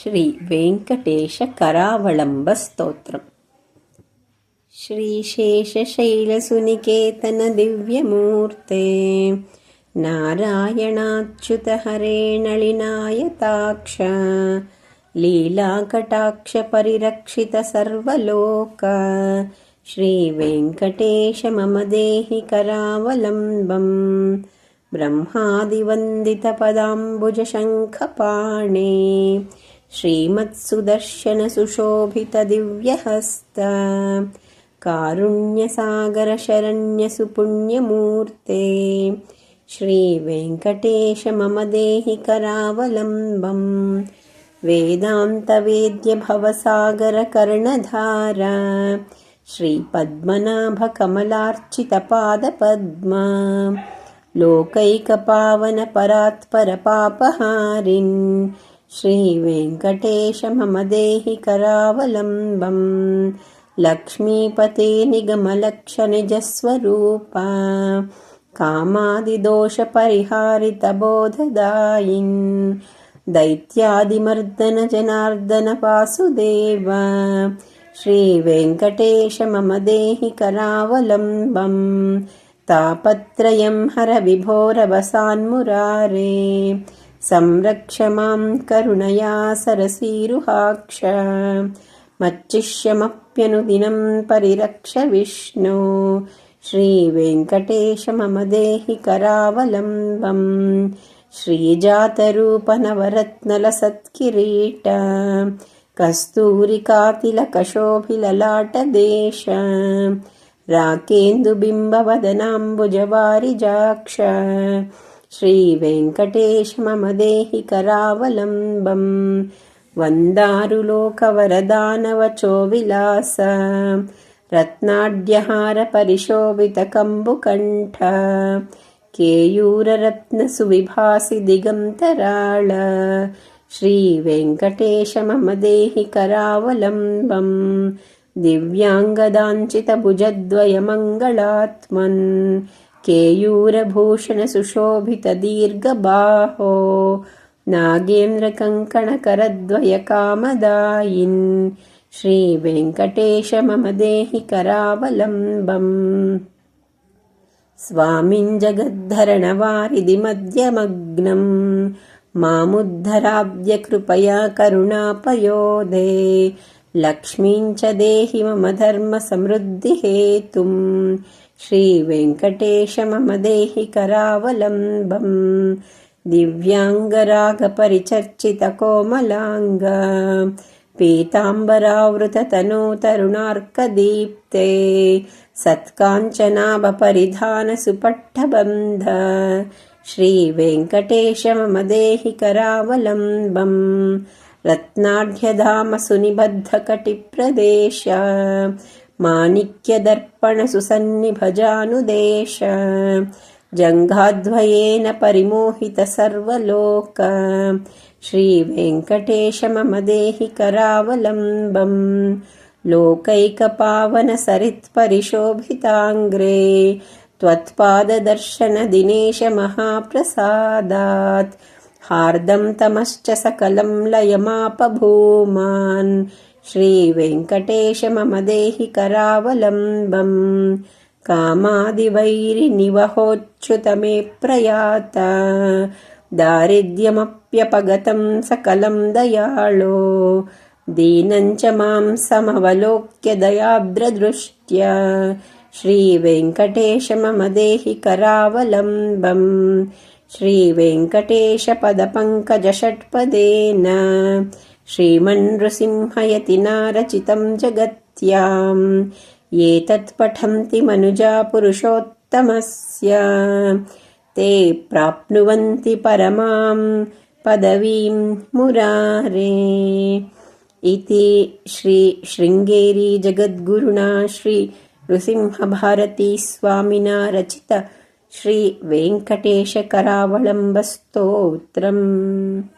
श्रीवेङ्कटेशकरावलम्बस्तोत्रम् श्रीशेषशैलसुनिकेतनदिव्यमूर्ते नारायणाच्युतहरेणलिनायताक्ष लीलाकटाक्षपरिरक्षितसर्वलोक श्रीवेङ्कटेश मम देहि करावलम्बम्। ब्रह्मादिवन्दितपदाम्बुजशङ्खपाणे श्रीमत्सुदर्शनसुशोभितदिव्यहस्त कारुण्यसागरशरण्यसुपुण्यमूर्ते श्रीवेङ्कटेश मम देहि करावलम्बम् वेदान्तवेद्यभवसागरकर्णधारा श्रीपद्मनाभकमलार्चितपादपद्मा लोकैकपावनपरात्परपापहारिन् श्रीवेङ्कटेश मम देहि करावलम्बम् लक्ष्मीपते निगमलक्षनिजस्वरूपा कामादिदोषपरिहारितबोधदायिन् दैत्यादिमर्दनजनार्दनवासुदेव श्रीवेङ्कटेश मम देहि करावलम्बम् तापत्रयं हर विभोरवसान्मुरारे संरक्ष मां करुणया सरसीरुहाक्ष। मच्चिष्यमप्यनुदिनं परिरक्ष विष्णो। मम देहि करावलम्बम्। श्रीजातरूपनवरत्नलसत्किरीट। कस्तूरिकातिलकशोभिललाटदेश। राकेन्दुबिम्बवदनाम्बुजवारिजाक्ष श्रीवेङ्कटेश मम देहि करावलम्बम् वन्दारुलोकवरदानवचो विलास रत्नाढ्यहारपरिशोभितकम्बुकण्ठ केयूररत्नसुविभासि दिगन्तराळ श्रीवेङ्कटेश मम देहि करावलम्बम् दिव्याङ्गदाञ्चितभुजद्वयमङ्गलात्मन् केयूरभूषणसुशोभितदीर्घबाहो। नागेन्द्रकङ्कणकरद्वयकामदायिन्। श्रीवेङ्कटेश मम देहि करावलम्बम् स्वामिन् जगद्धरणवारिदिमध्यमग्नम् मामुद्धराब्द्यकृपया करुणापयोधे। लक्ष्मीं च देहि मम धर्मसमृद्धिहेतुम् श्रीवेङ्कटेश मम देहि करावलम्बम् दिव्याङ्गरागपरिचर्चितकोमलाङ्ग पीताम्बरावृततनो तरुणार्कदीप्ते सत्काञ्चनाभपरिधानसुपट्टबन्ध श्रीवेङ्कटेश मम देहि करावलम्बम् रत्नाढ्यधामसुनिबद्धकटिप्रदेश माणिक्यदर्पणसुसन्निभजानुदेश। जङ्घाद्वयेन परिमोहितसर्वलोक। श्रीवेङ्कटेश मम देहि करावलम्बम् लोकैकपावनसरित्परिशोभिताङ्ग्रे। त्वत्पाददर्शनदिनेश महाप्रसादात् हार्दं तमश्च सकलं लयमापभूमान् श्रीवेङ्कटेश मम देहि करावलम्बम् कामादिवैरिनिवहोच्युतमे प्रयात। दारिद्र्यमप्यपगतं सकलं दयाळो। दीनं च मां समवलोक्य दयाद्रदृष्ट्या। मम देहि करावलम्बम् श्रीवेङ्कटेशपदपङ्कजषट्पदेन श्रीमन्नृसिंहयतिनारचितं जगत्याम् एतत्पठन्ति मनुजा पुरुषोत्तमस्य। ते प्राप्नुवन्ति परमां पदवीं मुरारे। इति श्रीशृङ्गेरीजगद्गुरुणा श्री नृसिंहभारतीस्वामिना रचित श्रीवेङ्कटेशकरावलम्बस्तोत्रम्